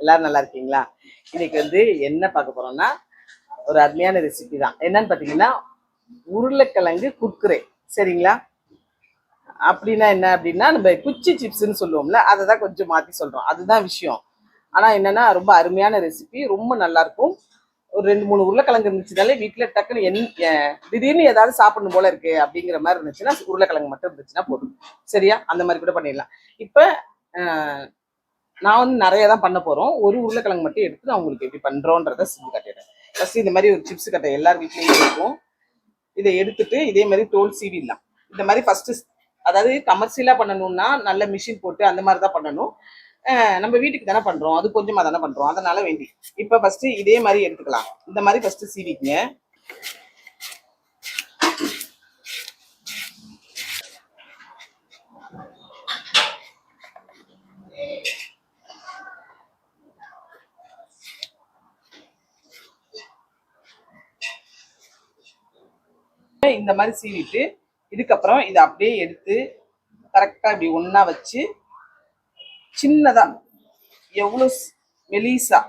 எல்லாரும் நல்லா இருக்கீங்களா? இன்னைக்கு வந்து என்ன பார்க்க போறோம்னா ஒரு அருமையான ரெசிபி தான். என்னன்னு பார்த்தீங்கன்னா உருளைக்கிழங்கு குர்குரே. சரிங்களா? அப்படின்னா என்ன அப்படின்னா நம்ம குச்சி சிப்ஸ்ன்னு சொல்லுவோம்ல அதை தான் கொஞ்சம் மாற்றி சொல்கிறோம் அதுதான் விஷயம். ஆனால் என்னன்னா ரொம்ப அருமையான ரெசிபி ரொம்ப நல்லா இருக்கும். ஒரு ரெண்டு மூணு உருளைக்கிழங்கு இருந்துச்சுனாலே வீட்டில் டக்குன்னு என் திடீர்னு ஏதாவது சாப்பிடணும் போல இருக்கு அப்படிங்கிற மாதிரி இருந்துச்சுன்னா உருளைக்கிழங்கு மட்டும் இருந்துச்சுன்னா போதும். சரியா? அந்த மாதிரி கூட பண்ணிடலாம். இப்போ நான் வந்து நிறைய தான் பண்ண போகிறோம் ஒரு உருளைக்கிழங்கு மட்டும் எடுத்து நான் உங்களுக்கு எப்படி பண்ணுறோன்றத செஞ்சு கட்டிடுறேன். ஃபஸ்ட்டு இந்த மாதிரி ஒரு சிப்ஸ் கட்டை எல்லார் வீட்லேயும் இருக்கும். இதை எடுத்துட்டு இதே மாதிரி தோல் சீவிடலாம் இந்த மாதிரி ஃபஸ்ட்டு அதாவது கமர்ஷியலாக பண்ணணும்னா நல்ல மிஷின் போட்டு அந்த மாதிரி தான் பண்ணணும். நம்ம வீட்டுக்கு தானே பண்ணுறோம் அது கொஞ்சமாக தானே பண்ணுறோம் அதனால வேண்டி. இப்போ ஃபஸ்ட்டு இதே மாதிரி எடுத்துக்கலாம். இந்த மாதிரி ஃபஸ்ட்டு சீவிக்குங்க. இந்த மாதிரி சீவிட்டு இதுக்கப்புறம் இதை அப்படியே எடுத்து கரெக்டாக இப்படி ஒன்றா வச்சு சின்னதாக எவ்வளோ மெலீஸா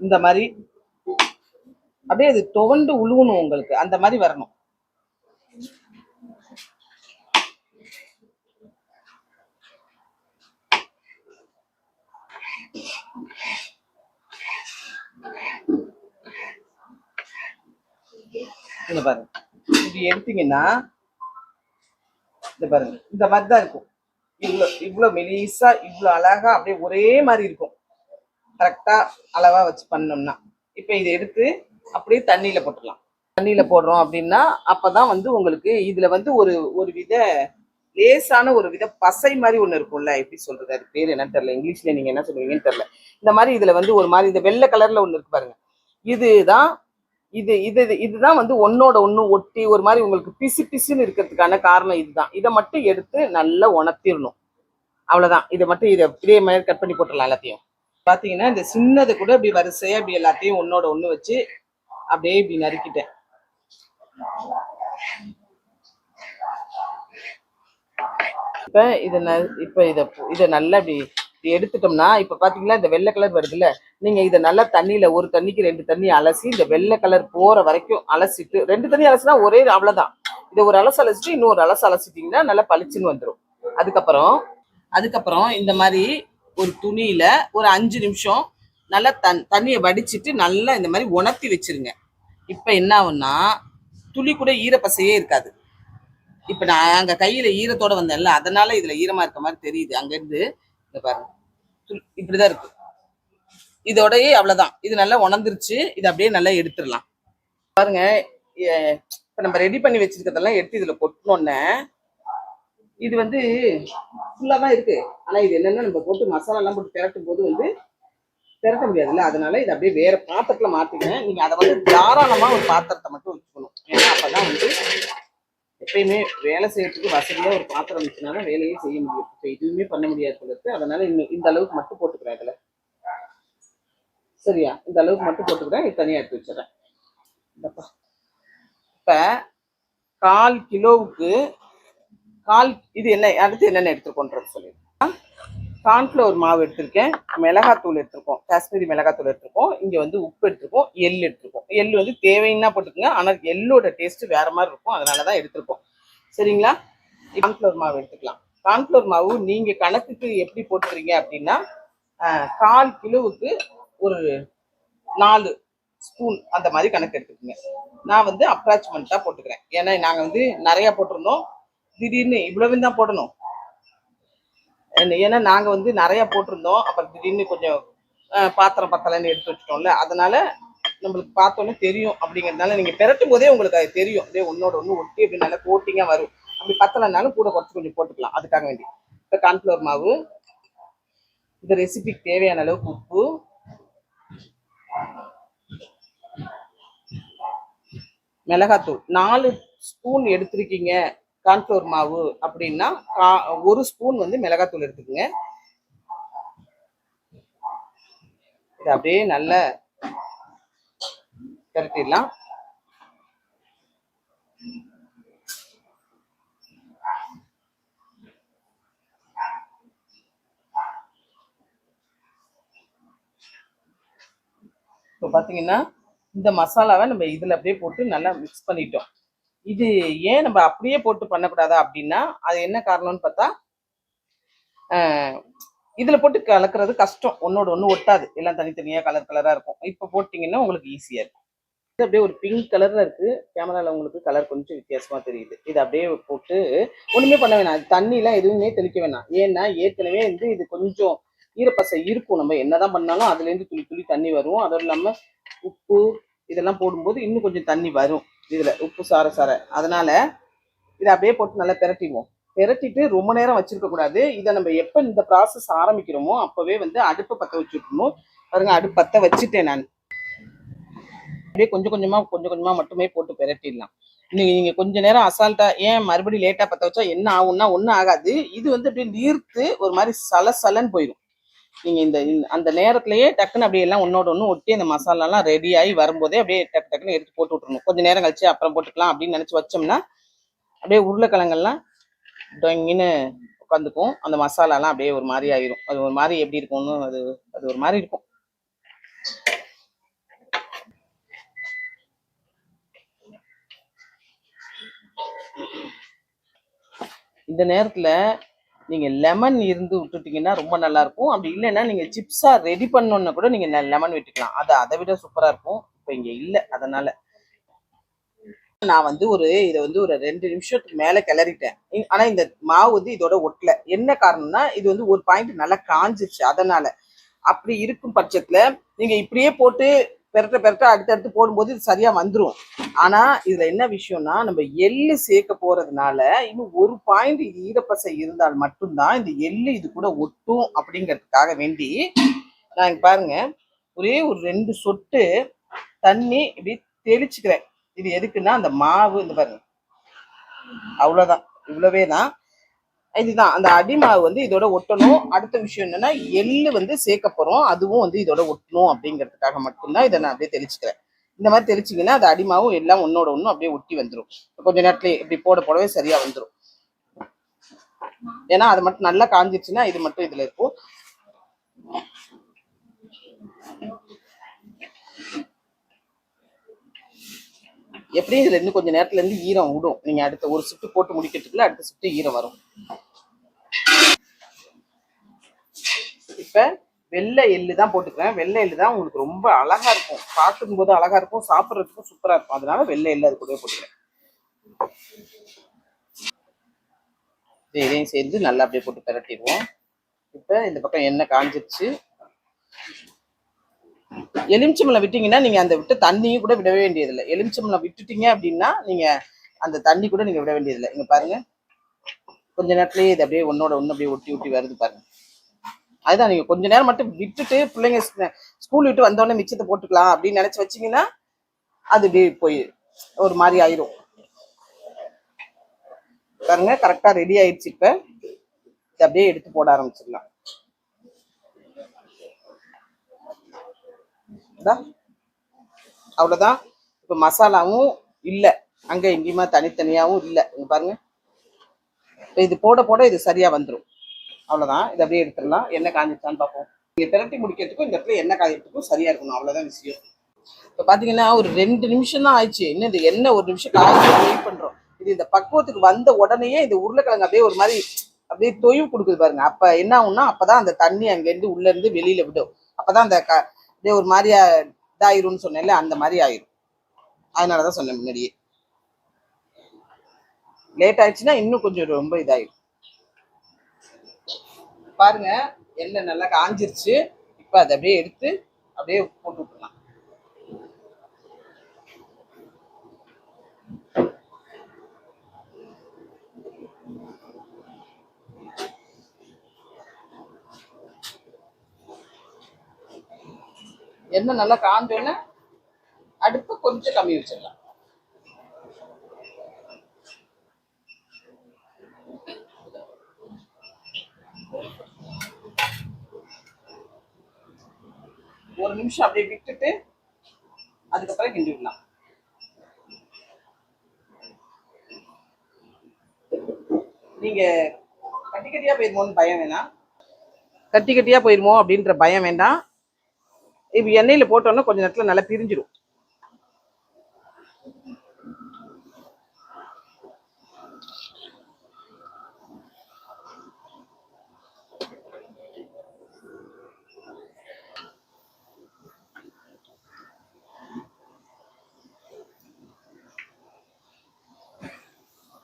இந்த மாதிரி அப்படியே அது துவண்டு உழுவணும் உங்களுக்கு. அந்த மாதிரி வரணும். இந்த பாருங்க. இப்படி எடுத்தீங்கன்னா இந்த பாருங்க. இந்த மாதிரி தான் இருக்கும். இவ்வளோ இவ்வளோ மெலிசா இவ்வளோ அழகா அப்படியே ஒரே மாதிரி இருக்கும். கரெக்டா அளவா வச்சு பண்ணோம்னா. இப்போ இதை எடுத்து அப்படியே தண்ணியில போட்டுடலாம் தண்ணியில போடுறோம் அப்படின்னா அப்போ தான் வந்து உங்களுக்கு இதுல வந்து ஒரு ஒரு வித லேசான ஒரு வித பசை மாதிரி ஒன்று இருக்கும்ல எப்படி சொல்றது? அது பேர் என்னன்னு தெரியல. இங்கிலீஷ்ல நீங்க என்ன சொல்லுவீங்கன்னு தெரில இந்த மாதிரி இதில் வந்து ஒரு மாதிரி இந்த வெள்ளை கலர்ல ஒன்று இருக்கு பாருங்க. இதுதான் இது இது இது- இதுதான் வந்து ஒன்னோட ஒண்ணு ஒட்டி ஒரு மாதிரி உங்களுக்கு பிசு பிசுன்னு இருக்கிறதுக்கான காரணம் இதுதான். இதை மட்டும் எடுத்து நல்லா உணர்த்திடணும். அவ்வளவுதான். இதை மட்டும் இதை இதே மாதிரி கட் பண்ணி போட்டுடலாம் எல்லாத்தையும். பார்த்தீங்கன்னா இந்த சின்னது கூட இப்படி வரிசையா இப்படி எல்லாத்தையும் ஒன்னோட ஒண்ணு வச்சு அப்படியே இப்படி நறுக்கிட்டேன். இப்ப இதை ந இப்ப இதை இதை நல்லா இப்படி இப்படி எடுத்துட்டோம்னா இப்ப பாத்தீங்களா இந்த வெள்ளை கலர் வருதுல்ல நீங்க இதை நல்லா தண்ணியில ஒரு தண்ணிக்கு ரெண்டு தண்ணி அலசி இந்த வெள்ளை கலர் போற வரைக்கும் அலசிட்டு ரெண்டு தண்ணி அலசினா ஒரே அவ்வளவுதான். இதை ஒரு அலசு அலசிட்டு இன்னொரு அலசு அலசிட்டீங்கன்னா நல்லா பளிச்சுன்னு வந்துடும் அதுக்கப்புறம் அதுக்கப்புறம் இந்த மாதிரி ஒரு துணியில ஒரு அஞ்சு நிமிஷம் நல்லா தன் தண்ணியை வடிச்சிட்டு நல்லா இந்த மாதிரி உணர்த்தி வச்சிருங்க. இப்போ என்ன ஆகும்னா துளி கூட ஈரப்பசையே இருக்காது. இப்போ நான் அங்கே கையில் ஈரத்தோட வந்தேன்ல அதனால இதில் ஈரமாக இருக்க மாதிரி தெரியுது. அங்கேருந்து இந்த பாருங்க. இப்படிதான் இருக்கு. இதோடயே அவ்வளோதான் இது நல்லா உணர்ந்துருச்சு. இதை அப்படியே நல்லா எடுத்துடலாம். பாருங்க இப்போ நம்ம ரெடி பண்ணி வச்சிருக்கிறதெல்லாம் எடுத்து இதில் கொட்டினோன்னே இது வந்து ஃபுல்லாக தான் இருக்கு. ஆனால் இது என்னன்னா நம்ம போட்டு மசாலாலாம் போட்டு திரட்டும் போது வந்து திரட்ட முடியாதுல்ல. அதனால இதை அப்படியே வேற பாத்திரத்துல மாற்றிக்கணும் நீங்க அதை வந்து தாராளமா ஒரு பாத்திரத்தை மட்டும் வச்சுக்கணும். ஏன்னா அப்பதான் வந்து எப்பயுமே வேலை செய்யறதுக்கு வசதியா ஒரு பாத்திரம் இருந்துச்சுனால வேலையே செய்ய முடியும். இப்போ எதுவுமே பண்ண முடியாது போல இருக்கு. அதனால இன்னும் இந்த அளவுக்கு மட்டும் போட்டுக்கிறேன் அதில் சரியா? இந்த அளவுக்கு மட்டும் போட்டுக்கிறேன். இது தனியா எடுத்து வச்சிடறேன். இந்தப்பா. இப்ப கால் கிலோவுக்கு கால் இது என்ன அடுத்து என்னென்ன எடுத்துருக்கோன்றது சொல்லிடுறேன் கார்ன்ஃப்ளவர் மாவு எடுத்திருக்கேன். மிளகாத்தூள் எடுத்திருக்கோம். காஷ்மீரி மிளகாத்தூள் எடுத்திருக்கோம். இங்கே வந்து உப்பு எடுத்திருக்கோம். எள் எடுத்திருக்கோம். எள் வந்து தேவைன்னா போட்டுக்கோங்க. ஆனால் எள்ளோட டேஸ்ட் வேற மாதிரி இருக்கும். அதனால தான் எடுத்திருக்கோம். சரிங்களா? கார்ன்ஃப்ளவர் மாவு எடுத்துக்கலாம். கார்ன்ஃப்ளவர் மாவு நீங்கள் கணக்குக்கு எப்படி போட்டுக்கிறீங்க அப்படின்னா கால் கிலோவுக்கு ஒரு நாலு ஸ்பூன் அந்த மாதிரி கணக்கு எடுத்துக்கோங்க. நான் வந்து அப்ராச்மெண்ட்டாக போட்டுக்கிறேன். ஏன்னா நாங்கள் வந்து நிறையா போட்டிருந்தோம். திடீர்னு இவ்வளவு தான் போடணும். ஏன்னா நாங்கள் வந்து நிறையா போட்டிருந்தோம். அப்புறம் திடீர்னு கொஞ்சம் பாத்திரம் பத்தலைன்னு எடுத்து வச்சிட்டோம்ல. அதனால நம்மளுக்கு பார்த்தோன்னே தெரியும் அப்படிங்கிறதுனால நீங்கள் பெரட்டும் போதே உங்களுக்கு அது தெரியும். அப்படியே ஒன்னோட ஒன்று ஒட்டி அப்படி நல்லா கோட்டிங்காக வரும். அப்படி பத்தலைனாலும் கூட குறைச்சி கொஞ்சம் போட்டுக்கலாம். அதுக்காக வேண்டி. இப்போ கான்ஃப்ளவர் மாவு. இந்த ரெசிபிக்கு தேவையான அளவுக்கு உப்பு. மிளகாத்தூள். நாலு ஸ்பூன் எடுத்திருக்கீங்க. கான்ஃப்ளோர் மாவு அப்படின்னா கா- ஒரு ஸ்பூன் வந்து மிளகாத்தூள் எடுத்துக்கோங்க. இது அப்படியே நல்ல திரட்டிடலாம் இப்போ பார்த்தீங்கன்னா இந்த மசாலாவை நம்ம இதில் அப்படியே போட்டு நல்லா மிக்ஸ் பண்ணிட்டோம். இது ஏன் நம்ம அப்படியே போட்டு பண்ணக்கூடாதா அப்படின்னா அது என்ன காரணம்னு பார்த்தா இதில் போட்டு கலக்கிறது கஷ்டம். ஒன்னோட ஒன்று ஒட்டாது. எல்லாம் தனித்தனியாக கலர் கலராக இருக்கும். இப்போ போட்டிங்கன்னா உங்களுக்கு ஈஸியாக இருக்கும். இது அப்படியே ஒரு பிங்க் கலரில் இருக்குது கேமராவில் உங்களுக்கு கலர் கொஞ்சம் வித்தியாசமாக தெரியுது. இது அப்படியே போட்டு ஒன்றுமே பண்ண வேணாம். தண்ணிலாம் எதுவுமே தெளிக்க வேணாம். ஏன்னா ஏற்கனவே வந்து இது கொஞ்சம் ஈரப்பசை இருக்கும். நம்ம என்னதான் பண்ணாலும் அதுலேருந்து துளி துளி தண்ணி வரும். அதுவும் இல்லாமல் உப்பு இதெல்லாம் போடும்போது இன்னும் கொஞ்சம் தண்ணி வரும். இதில் உப்பு சார சார. அதனால் இதை அப்படியே போட்டு நல்லா பிரட்டிடுவோம். பெரட்டிட்டு ரொம்ப நேரம் வச்சுருக்கக்கூடாது இதை நம்ம எப்போ இந்த ப்ராசஸ் ஆரம்பிக்கிறோமோ அப்போவே வந்து அடுப்பை பற்ற வச்சுருக்கணும் பாருங்க அடுப்பு பற்ற வச்சுட்டேன் நான். அப்படியே கொஞ்சம் கொஞ்சமாக கொஞ்சம் கொஞ்சமாக மட்டுமே போட்டு பெரட்டிடலாம். நீங்கள் நீங்கள் கொஞ்ச நேரம் அசால்ட்டாக ஏன் மறுபடியும் லேட்டாக பற்ற வச்சா என்ன ஆகும்னா ஒன்றும் ஆகாது. இது வந்து அப்படியே நீர்த்து ஒரு மாதிரி சலசலன்னு போயிடும் நீங்கள் இந்த அந்த நேரத்துலையே டக்குன்னு அப்படியே எல்லாம் ஒன்னோட ஒன்று ஒட்டி அந்த மசாலாலாம் ரெடி ஆகி வரும்போதே அப்படியே டக்கு டக்குன்னு எடுத்து போட்டு விட்ருணும் கொஞ்சம் நேரம் கழிச்சு அப்புறம் போட்டுக்கலாம் அப்படின்னு நினச்சி வச்சோம்னா அப்படியே உருளைக்கிழங்கெல்லாம் டொங்கின்னு உட்காந்துக்கும். அந்த மசாலாலாம் அப்படியே ஒரு மாதிரி ஆயிரும். அது ஒரு மாதிரி எப்படி இருக்கும்னு அது அது ஒரு மாதிரி இருக்கும். இந்த நேரத்துல நீங்கள் லெமன் இருந்து விட்டுட்டிங்கன்னா ரொம்ப நல்லாயிருக்கும். அப்படி இல்லைன்னா நீங்கள் சிப்ஸாக ரெடி பண்ணோன்னா கூட நீங்கள் லெமன் விட்டுக்கலாம். அது அதை விட சூப்பராக இருக்கும். இப்போ இங்கே இல்லை அதனால். நான் வந்து ஒரு இதை வந்து ஒரு ரெண்டு நிமிஷத்துக்கு மேலே கிளறிட்டேன். ஆனால் இந்த மாவு வந்து இதோட ஒட்டல. என்ன காரணம்னா இது வந்து ஒரு பாயிண்ட் நல்லா காஞ்சிச்சு அதனால. அப்படி இருக்கும் பட்சத்தில் நீங்கள் இப்படியே போட்டு பெரட்ட பெரட்ட அடுத்தடுத்து போடும்போது இது சரியா வந்துடும் ஆனா இதுல என்ன விஷயம்னா நம்ம எள்ளு சேர்க்க போறதுனால இன்னும் ஒரு பாயிண்ட் இது ஈரப்பசை இருந்தால் மட்டும்தான் இந்த எள்ளு இது கூட ஒட்டும் அப்படிங்கிறதுக்காக வேண்டி நான் இங்க பாருங்க ஒரே ஒரு ரெண்டு சொட்டு தண்ணி இப்படி தெளிச்சுக்கிறேன். இது எதுக்குன்னா அந்த மாவு இந்த பாருங்க. அவ்வளோதான் இவ்வளவே தான் இதுதான். அந்த அடிமாவு வந்து இதோட ஒட்டணும். அடுத்த விஷயம் என்னன்னா எள்ளு வந்து சேர்க்க போறோம். அதுவும் வந்து இதோட ஒட்டணும் அப்படிங்கிறதுக்காக மட்டும்தான் இதை நான் அப்படியே தெளிச்சுக்கிறேன். இந்த மாதிரி தெளிச்சிங்கன்னா அது அடிமாவும் எல்லாம் ஒன்னோட ஒன்றும் அப்படியே ஒட்டி வந்துடும் கொஞ்ச நேரத்துல இப்படி போட போடவே சரியா வந்துடும் ஏன்னா அது மட்டும் நல்லா காஞ்சிச்சுன்னா இது மட்டும் இதுல இருக்கும். எப்படியும் இதுல இருந்து கொஞ்ச நேரத்துல இருந்து ஈரம் விடும். நீங்க அடுத்த ஒரு சுட்டு போட்டு முடிக்கிறதுக்குள்ள அடுத்த சுட்டு ஈரம் வரும். இப்ப வெள்ளை எள்ளு தான் போட்டுக்கிறேன். வெள்ளை எள்ளு தான் உங்களுக்கு ரொம்ப அழகா இருக்கும். பார்க்கும் போது அழகா இருக்கும். சாப்பிட்றதுக்கும் சூப்பரா இருக்கும். அதனால வெள்ளை எள்ளு அது கூடவே போட்டுக்கிறேன். இதையும் சேர்ந்து நல்லா அப்படியே போட்டு பிரட்டிடுவோம். இப்ப இந்த பக்கம் எண்ணெய் காஞ்சிருச்சு. எலுமிச்சம்பளம் விட்டீங்கன்னா நீங்கள் அந்த விட்டு தண்ணியும் கூட விட வேண்டியதில்லை. எலுமிச்சம்பளம் விட்டுட்டீங்க அப்படின்னா நீங்க அந்த தண்ணி கூட நீங்க விட வேண்டியதில்லை. இங்கே பாருங்க. கொஞ்ச நேரத்துலேயே இது அப்படியே ஒன்னோட ஒன்று அப்படியே ஒட்டி ஒட்டி வருது பாருங்க. அதுதான் நீங்கள் கொஞ்ச நேரம் மட்டும் விட்டுட்டு பிள்ளைங்க ஸ்கூல் விட்டு வந்தோடனே மிச்சத்தை போட்டுக்கலாம் அப்படின்னு நினச்சி வச்சீங்கன்னா அது அப்படியே போய் ஒரு மாதிரி ஆயிரும். பாருங்க கரெக்டாக ரெடி ஆயிடுச்சு இப்போ. இதை அப்படியே எடுத்து போட ஆரம்பிச்சிடலாம். இதா, அவ்வளவுதான். இப்போ மசாலாவும் இல்ல. அங்க எங்கேயுமா தனித்தனியாவும் இல்ல. இங்கே பாருங்க. இப்போ இது போட போட இது சரியா வந்துரும். அவ்வளவுதான். இதை அப்படியே எடுத்துடலாம். எண்ணெய் காஞ்சிச்சான்னு பார்ப்போம். நீங்க திரட்டி முடிக்கிறதுக்கும் இந்த இடத்துல எண்ணெய் காயத்துக்கும் சரியா இருக்கணும். அவ்வளவுதான் விஷயம். இப்ப பாத்தீங்கன்னா ஒரு ரெண்டு நிமிஷம் தான் ஆயிடுச்சு. இன்னும் இது எண்ணெய் ஒரு நிமிஷம் காய்ச்சி வெயிட் பண்றோம். இது இந்த பக்குவத்துக்கு வந்த உடனேயே இந்த உருளைக்கிழங்கு அப்படியே ஒரு மாதிரி அப்படியே தொய்வு கொடுக்குது பாருங்க. அப்ப என்ன ஆகும்னா அப்பதான் அந்த தண்ணி அங்க இருந்து உள்ள இருந்து வெளியில விடும். அப்பதான் அந்த க- அப்படியே ஒரு மாதிரியா இதாயிரும்னு சொன்னேன்ல அந்த மாதிரி ஆயிரும். அதனாலதான் சொன்னேன் முன்னாடியே. லேட் ஆயிடுச்சுன்னா இன்னும் கொஞ்சம் ரொம்ப இதாயிரும். பாருங்க எண்ணெய் நல்லா காஞ்சிருச்சு. இப்ப அதை அப்படியே எடுத்து அப்படியே போட்டு விட்டுலாம் எண்ணெய் நல்லா காஞ்சோடனே அடுப்பு கொஞ்சம் கம்மி வச்சிடலாம். ஒரு நிமிஷம் அப்படியே விட்டுட்டு அதுக்கப்புறம் கிண்டி விடலாம். நீங்க கட்டி கட்டியா போயிருமோன்னு பயம் வேணாம். கட்டி கட்டியா போயிருமோ அப்படின்ற பயம் வேண்டாம். இப்போ எண்ணெயில போட்டோன்னா கொஞ்ச நேரத்துல நல்லா பிரிஞ்சிடும்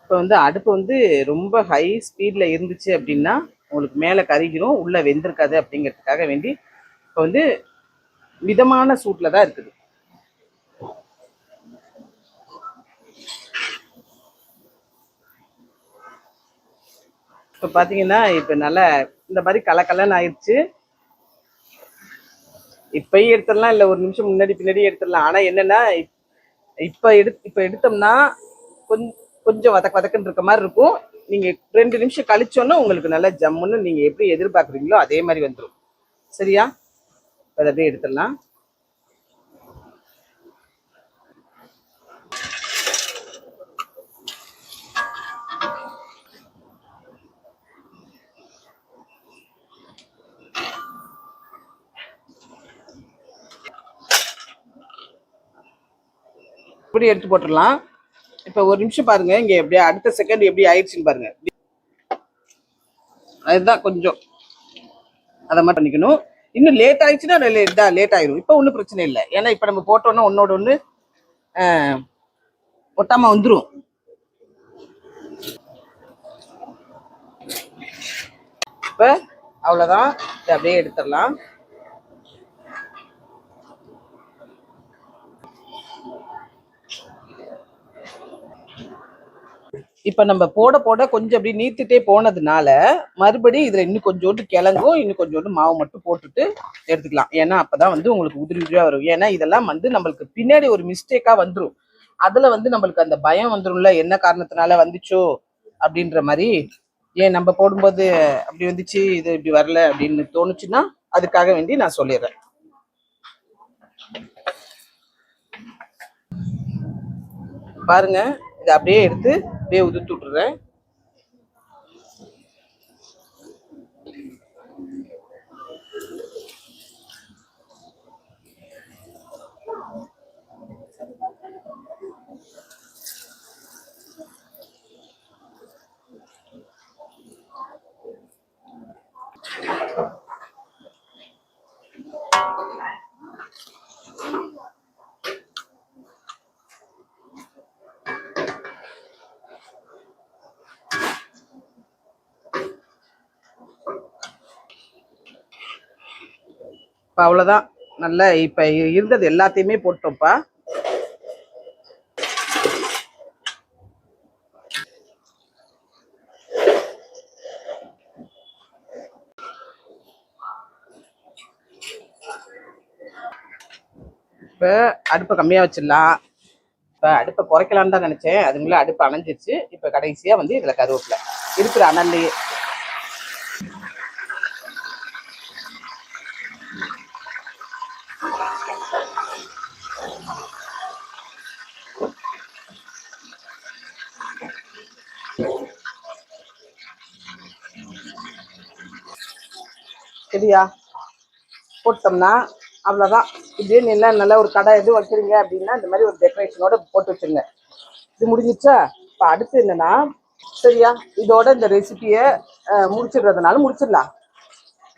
இப்போ வந்து அடுப்பு வந்து ரொம்ப ஹை ஸ்பீடில் இருந்துச்சு அப்படின்னா உங்களுக்கு மேலே கருகிரும் உள்ளே வெந்திருக்காது அப்படிங்கிறதுக்காக வேண்டி இப்போ வந்து மிதமான சூட்டில் தான் இருக்குது. இப்போ பார்த்தீங்கன்னா இப்போ நல்லா இந்த மாதிரி கலக்கலன்னு ஆயிடுச்சு இப்பயும் எடுத்துடலாம் இல்லை ஒரு நிமிஷம் முன்னாடி பின்னாடி எடுத்துடலாம். ஆனால் என்னன்னா இப்- இப்போ எடு இப்போ எடுத்தோம்னா கொஞ்சம் கொஞ்சம் வதக்க வதக்குன்னு இருக்க மாதிரி இருக்கும். நீங்க ரெண்டு நிமிஷம் கழிச்சோன்னா உங்களுக்கு நல்லா ஜம்முன்னு நீங்க எப்படி எதிர்பார்க்குறீங்களோ அதே மாதிரி வந்துடும் சரியா? அதை அப்படியே எடுத்துடலாம். இப்படி எடுத்து போட்டுடலாம். இப்போ ஒரு நிமிஷம் பாருங்க இங்க எப்படியா அடுத்த செகண்ட் எப்படி ஆயிடுச்சுன்னு பாருங்க. அதுதான் கொஞ்சம். அதை மட்டும் பண்ணிக்கணும். இன்னும் லேட் ஆயிடுச்சுன்னா இதா லேட் ஆயிடும் இப்போ ஒன்றும் பிரச்சனை இல்லை. ஏன்னா இப்போ நம்ம போட்டோன்னா ஒன்னோட ஒன்று ஒட்டாம வந்துடும் இப்போ அவ்வளோதான் இதை அப்படியே எடுத்துடலாம். இப்போ நம்ம போட போட கொஞ்சம் அப்படி நீத்துட்டே போனதுனால மறுபடியும் இதில் இன்னும் கொஞ்சோண்டு கிழங்கும் இன்னும் கொஞ்சோண்டு மாவு மட்டும் போட்டுட்டு எடுத்துக்கலாம். ஏன்னா அப்பதான் வந்து உங்களுக்கு உதிரி உதிரியாக வரும். ஏன்னா இதெல்லாம் வந்து நம்மளுக்கு பின்னாடி ஒரு மிஸ்டேக்காக வந்துடும் அதில் வந்து நம்மளுக்கு அந்த பயம் வந்துடும்ல என்ன காரணத்தினால வந்துச்சோ அப்படின்ற மாதிரி. ஏன் நம்ம போடும்போது அப்படி வந்துச்சு இது இப்படி வரல அப்படின்னு தோணுச்சுன்னா அதுக்காக வேண்டி நான் சொல்லிடுறேன். பாருங்க இதை அப்படியே எடுத்து அப்படியே உதுத்து விட்டுறேன் இப்போ அவ்வளோதான் நல்லா இப்போ இருந்தது எல்லாத்தையுமே போட்டோம்ப்பா. இப்போ அடுப்பை கம்மியாக வச்சிடலாம். இப்போ அடுப்பை குறைக்கலான்னு தான் நினச்சேன். அதுக்குள்ள அடுப்பு அணைஞ்சிருச்சு. இப்போ கடைசியாக வந்து இதில் கருவேப்பிலை. இருக்கிற அனல்லையே சரியா போட்டோம்னா அவ்வளோதான் இப்படியே நல்லா நல்லா ஒரு கடை எது வைக்கிறீங்க அப்படின்னா இந்த மாதிரி ஒரு டெக்கரேஷனோட போட்டு வச்சுருங்க. இது முடிஞ்சிச்சா? இப்போ அடுத்து என்னன்னா சரியா இதோட இந்த ரெசிபியை முடிச்சிடுறதுனால முடிச்சிடலாம்.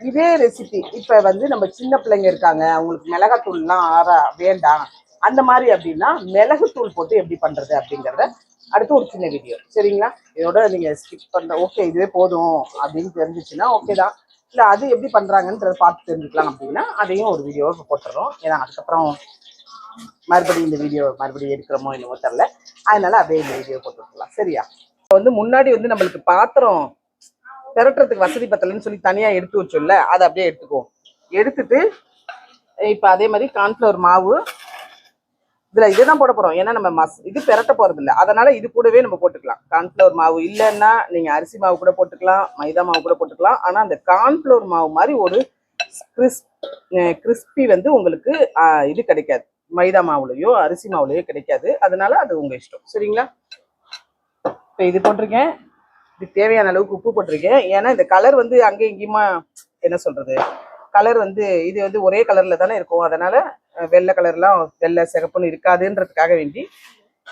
இதே ரெசிபி இப்போ வந்து நம்ம சின்ன பிள்ளைங்க இருக்காங்க அவங்களுக்கு மிளகாத்தூள்லாம் ஆறா வேண்டாம். அந்த மாதிரி அப்படின்னா மிளகுத்தூள் போட்டு எப்படி பண்ணுறது அப்படிங்கிறத அடுத்து ஒரு சின்ன வீடியோ சரிங்களா? இதோட நீங்கள் ஸ்கிப் பண்ண ஓகே இதுவே போதும் அப்படின்னு தெரிஞ்சிச்சுன்னா ஓகே தான். இல்லை அது எப்படி பண்ணுறாங்கன்றத பார்த்து தெரிஞ்சுக்கலாம் அப்படின்னா அதையும் ஒரு வீடியோவை போட்டுடுறோம் ஏன்னா அதுக்கப்புறம் மறுபடியும் இந்த வீடியோ மறுபடியும் எடுக்கிறோமோ என்னமோ தெரில அதனால அப்படியே இந்த வீடியோ போட்டு சரியா? இப்போ வந்து முன்னாடி வந்து நம்மளுக்கு பாத்திரம் திரட்டுறதுக்கு வசதி பத்தலைன்னு சொல்லி தனியாக எடுத்து வச்சோம்ல அதை அப்படியே எடுத்துக்குவோம். எடுத்துட்டு இப்போ அதே மாதிரி கார்ன்ஃப்ளவர் மாவு இதுல இதுதான் போட போகிறோம் ஏன்னா நம்ம மஸ் இது பெரட்ட போறது இல்லை அதனால இது கூடவே நம்ம போட்டுக்கலாம். கார்ன்ஃபிளவர் மாவு இல்லைன்னா நீங்க அரிசி மாவு கூட போட்டுக்கலாம் மைதா மாவு கூட போட்டுக்கலாம். ஆனா அந்த கார்ன்ஃபிளவர் மாவு மாதிரி ஒரு கிறிஸ்ப் கிறிஸ்பி வந்து உங்களுக்கு இது கிடைக்காது. மைதா மாவுலையோ அரிசி மாவுலையோ கிடைக்காது. அதனால அது உங்க இஷ்டம். சரிங்களா? இப்போ இது போட்டிருக்கேன். இது தேவையான அளவுக்கு உப்பு போட்டிருக்கேன். ஏன்னா இந்த கலர் வந்து அங்கே இங்கேயுமா என்ன சொல்றது? கலர் வந்து இது வந்து ஒரே கலர்ல தானே இருக்கும். அதனால வெள்ளை கலர்லாம் வெள்ளை சிகப்புன்னு இருக்காதுன்றதுக்காக வேண்டி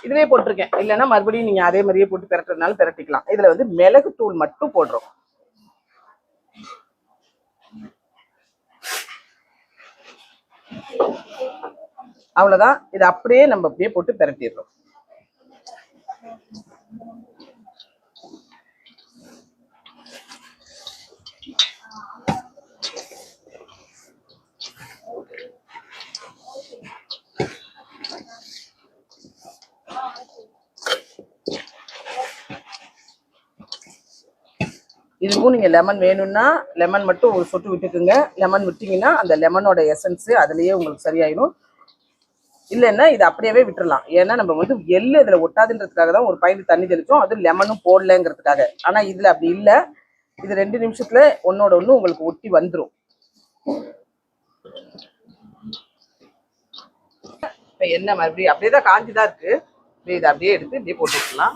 இதுலயே போட்டிருக்கேன். இல்லைன்னா மறுபடியும் நீங்க அதே மாதிரியே போட்டு பிரட்டுறதுனால பிரட்டிக்கலாம். இதுல வந்து மிளகு தூள் மட்டும் போடுறோம். அவ்வளவுதான். இதை அப்படியே நம்ம அப்படியே போட்டு பிரட்டிடுறோம். இதுக்கும் நீங்கள் லெமன் வேணும்னா லெமன் மட்டும் ஒரு சொட்டு விட்டுக்குங்க. லெமன் விட்டிங்கன்னா அந்த லெமனோட எசன்ஸு அதுலேயே உங்களுக்கு சரியாயிடும். இல்லைன்னா இது அப்படியே விட்டுறலாம். ஏன்னா நம்ம வந்து எள்ளு இதில் ஒட்டாதுன்றதுக்காக தான் ஒரு பைண்ட் தண்ணி தெளிச்சோம். அது லெமனும் போடலங்கிறதுக்காக. ஆனால் இதில் அப்படி இல்லை. இது ரெண்டு நிமிஷத்தில் ஒன்னோட ஒன்று உங்களுக்கு ஒட்டி வந்துடும் இப்போ என்ன மறுபடியும் அப்படியே தான் காஞ்சுதான் இருக்குது இப்ப இதை அப்படியே எடுத்து இப்படியே போட்டு விட்டுலாம்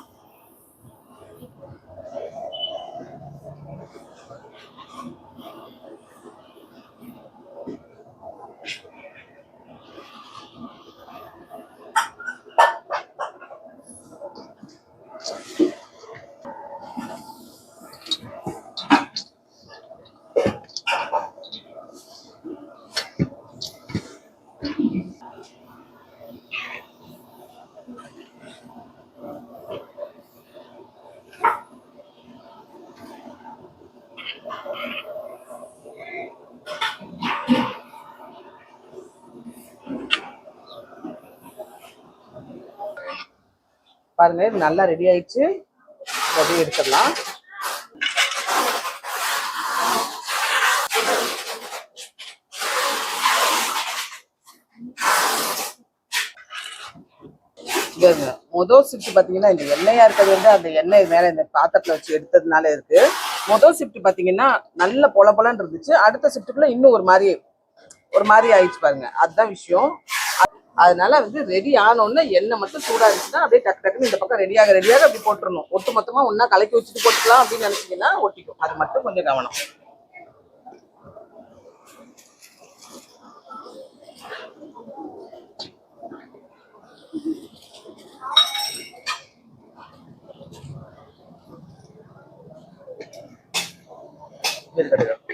பாருங்க இது நல்லா ரெடி ஆயிடுச்சு. ரெடி அப்படியே எடுத்துடலாம். இங்க மொதல் ஷிஃப்ட் பார்த்தீங்கன்னா இந்த எண்ணெயா இருக்கிறது வந்து அந்த எண்ணெய் மேலே இந்த பாத்திரத்தில் வச்சு எடுத்ததுனால இருக்கு. முதல் ஷிஃப்ட் பாத்தீங்கன்னா நல்ல பொல பொலன்னு இருந்துச்சு. அடுத்த ஷிஃப்ட்டுக்குள்ள இன்னும் ஒரு மாதிரி ஒரு மாதிரி ஆயிடுச்சு பாருங்க. அதுதான் விஷயம். அதனால வந்து ரெடி ஆனோடனே எண்ணெய் மட்டும் சூடாக இருந்துச்சுன்னா அப்படியே டக்கு டக்குன்னு இந்த பக்கம் ரெடியாக ரெடியாக அப்படி போட்டுருணும் ஒட்டு மொத்தமாக ஒன்றா கலக்கி வச்சுட்டு போட்டுக்கலாம் அப்படின்னு நினச்சிங்கன்னா ஒட்டிக்கும். அது மட்டும் கொஞ்சம் கவனம். இருக்கட்டும்.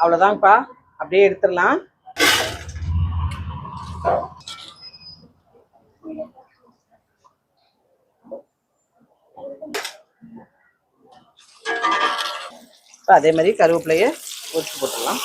அவ்வளோதாங்கப்பா அப்படியே எடுத்துடலாம். அதே மாதிரி கருவேப்பிலையை உரிச்சு போட்டுடலாம்.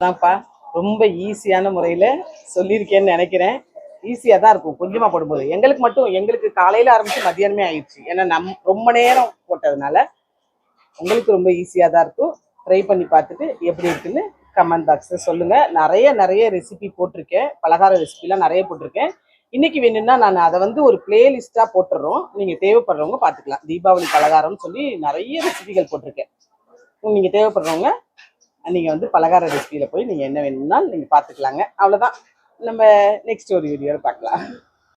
அதான்ப்பா ரொம்ப ஈஸியான முறையில் சொல்லியிருக்கேன்னு நினைக்கிறேன். ஈஸியாக தான் இருக்கும் கொஞ்சமாக போடும்போது. எங்களுக்கு மட்டும் எங்களுக்கு காலையில் ஆரம்பித்து மத்தியானமே ஆயிடுச்சு. ஏன்னா நம் ரொம்ப நேரம் போட்டதுனால உங்களுக்கு ரொம்ப ஈஸியாக தான் இருக்கும். ட்ரை பண்ணி பார்த்துட்டு எப்படி இருக்குன்னு கமெண்ட் பாக்ஸில் சொல்லுங்கள் நிறைய நிறைய ரெசிபி போட்டிருக்கேன். பலகார ரெசிபிலாம் நிறைய போட்டிருக்கேன். இன்னைக்கு வேணும்னா நான் அதை வந்து ஒரு பிளேலிஸ்டா போட்டுடுறோம் நீங்கள் தேவைப்படுறவங்க பார்த்துக்கலாம். தீபாவளி பலகாரம்னு சொல்லி நிறைய ரெசிபிகள் போட்டிருக்கேன். நீங்கள் தேவைப்படுறவங்க நீங்கள் வந்து பலகார ரெசிபியில் போய் நீங்கள் என்ன வேணும்னா நீங்கள் பார்த்துக்கலாங்க அவ்வளோதான் நம்ம நெக்ஸ்ட் ஒரு வீடியோவில் பார்க்கலாம்